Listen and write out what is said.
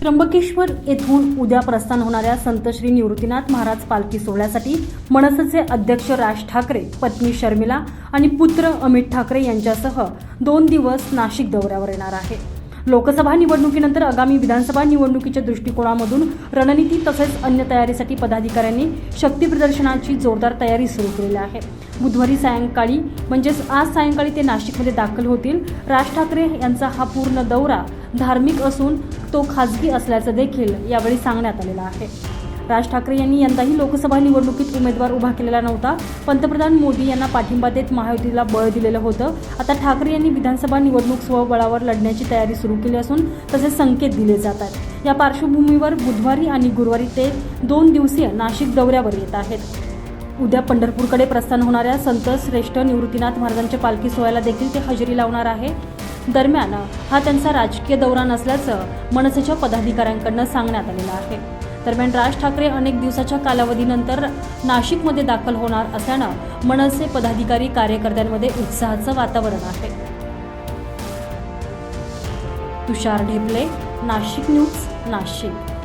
त्र्यंबकेश्वर येथून उद्या प्रस्थान होणाऱ्या संत श्री निवृत्तीनाथ महाराज पालखी सोहळ्यासाठी मनसेचे अध्यक्ष राज ठाकरे पत्नी शर्मिला आणि पुत्र अमित ठाकरे यांच्यासह दोन दिवस नाशिक दौऱ्यावर येणार आहे. लोकसभा निवडणुकीनंतर आगामी विधानसभा निवडणुकीच्या दृष्टिकोनामधून रणनीती तसेच अन्य तयारीसाठी पदाधिकाऱ्यांनी शक्तीप्रदर्शनाची जोरदार तयारी सुरू केलेली आहे. बुधवारी सायंकाळी म्हणजेच आज सायंकाळी ते नाशिकमध्ये दाखल होतील. राज ठाकरे यांचा हा पूर्ण दौरा धार्मिक असून तो खाजगी असल्याचं देखील यावेळी सांगण्यात आलेलं आहे. राज ठाकरे यांनी यंदाही लोकसभा निवडणुकीत उमेदवार उभा केलेला नव्हता. पंतप्रधान मोदी यांना पाठिंबा देत महायुतीला बळ दिलेलं होतं. आता ठाकरे यांनी विधानसभा निवडणूक स्वबळावर लढण्याची तयारी सुरू केली असून तसे संकेत दिले जात आहेत. या पार्श्वभूमीवर बुधवारी आणि गुरुवारी ते दोन दिवसीय नाशिक दौऱ्यावर येत आहेत. उद्या पंढरपूरकडे प्रस्थान होणाऱ्या संत श्रेष्ठ निवृत्तीनाथ महाराजांच्या पालखी सोहळ्याला देखील ते हजेरी लावणार आहे. दरम्यान हा त्यांचा राजकीय दौरा नसल्याचं मनसेच्या पदाधिकाऱ्यांकडनं सांगण्यात आलेलं आहे. दरम्यान राज ठाकरे अनेक दिवसाच्या कालावधीनंतर नाशिकमध्ये दाखल होणार असल्यानं मनसे पदाधिकारी कार्यकर्त्यांमध्ये उत्साहाचं वातावरण आहे. तुषार ढेपले नाशिक न्यूज नाशिक.